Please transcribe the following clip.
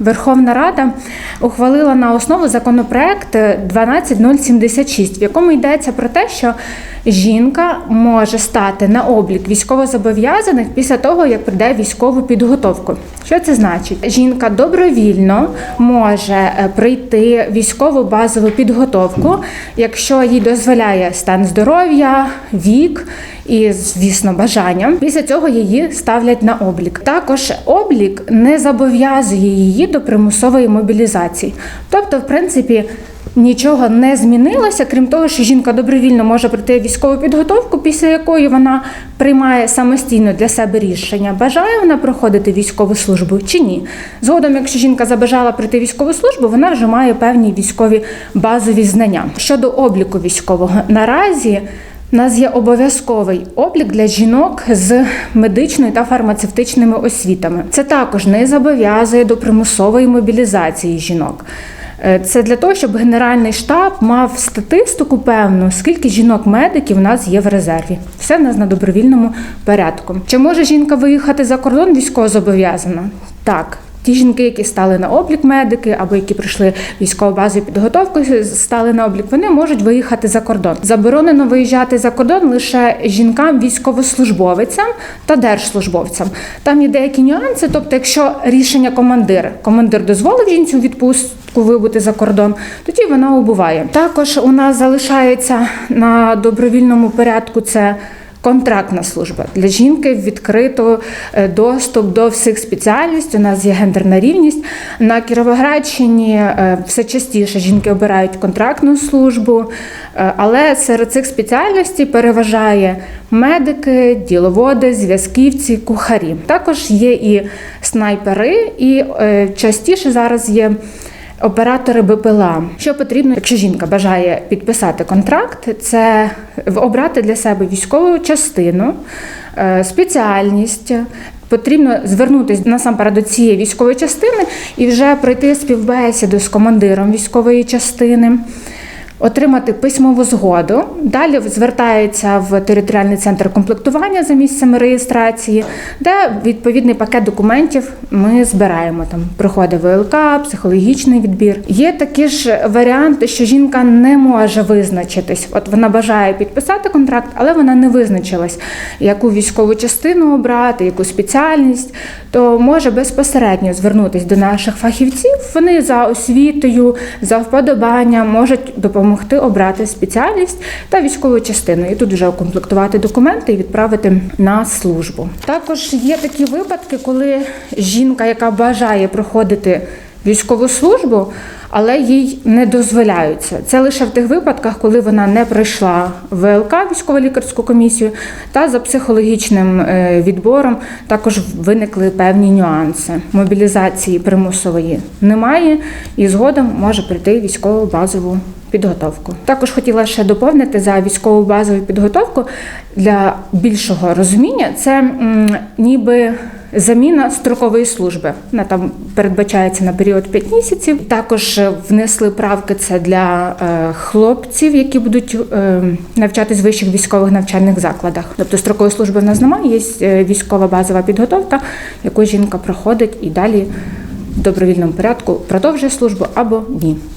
Верховна Рада ухвалила на основу законопроект 12076, в якому йдеться про те, що жінка може стати на облік військовозобов'язаних після того, як прийде військову підготовку. Що це значить? Жінка добровільно може е, пройти військову базову підготовку, якщо їй дозволяє стан здоров'я, вік і, звісно, бажання. Після цього її ставлять на облік. Також облік не зобов'язує її до примусової мобілізації. Тобто, в принципі, нічого не змінилося, крім того, що жінка добровільно може пройти військову підготовку, після якої вона приймає самостійно для себе рішення, бажає вона проходити військову службу чи ні. Згодом, якщо жінка забажала пройти військову службу, вона вже має певні військові базові знання. Щодо обліку військового, наразі. У нас є обов'язковий облік для жінок з медичною та фармацевтичними освітами. Це також не зобов'язує до примусової мобілізації жінок. Е, Це для того, щоб Генеральний штаб мав статистику певну, скільки жінок-медиків у нас є в резерві. Все в нас на добровільному порядку. Чи може жінка виїхати за кордон військовозобов'язана? Так. Ті жінки, які стали на облік медики, або які пройшли військову базу і підготовку, стали на облік, вони можуть виїхати за кордон. Заборонено виїжджати за кордон лише жінкам, військовослужбовицям та держслужбовцям. Там є деякі нюанси. Тобто, якщо рішення командира, командир дозволив жінці відпустку вибути за кордон, тоді вона убуває. Також у нас залишається на добровільному порядку це. Контрактна служба для жінки відкрито е, доступ до всіх спеціальностей. У нас є гендерна рівність. На Кіровоградщині е, все частіше жінки обирають контрактну службу, е, але серед цих спеціальностей переважає медики, діловоди, зв'язківці, кухарі. Також є і снайпери, і частіше зараз є. Оператори БПЛА. Що потрібно, якщо жінка бажає підписати контракт, це обрати для себе військову частину, е, спеціальність. Потрібно звернутися насамперед до цієї військової частини і вже пройти співбесіду з командиром військової частини. Отримати письмову згоду. Далі звертається в територіальний центр комплектування за місцем реєстрації, де відповідний пакет документів ми збираємо. Там проходить ВЛК, психологічний відбір. Є такі ж варіанти, що жінка не може визначитись. От вона бажає підписати контракт, але вона не визначилась, яку військову частину обрати, яку спеціальність, то може безпосередньо звернутися до наших фахівців. Вони за освітою, за вподобанням можуть допомогти обрати спеціальність та військову частину. І тут вже укомплектувати документи і відправити на службу. Також є такі випадки, коли жінка, яка бажає проходити військову службу, але їй не дозволяються. Це лише в тих випадках, коли вона не пройшла ВЛК військово-лікарську комісію, та за психологічним е, відбором також виникли певні нюанси. Мобілізації примусової немає, і згодом може прийти військову базову підготовку. Також хотіла ще доповнити за військову базову підготовку для більшого розуміння. Це м, ніби заміна строкової служби. Вона там передбачається на період 5 місяців. Також е, внесли правки це для е, хлопців, які будуть е, навчатись в вищих військових навчальних закладах. Тобто строкової служби в нас немає, є е, військова базова підготовка, яку жінка проходить і далі в добровільному порядку продовжує службу або ні.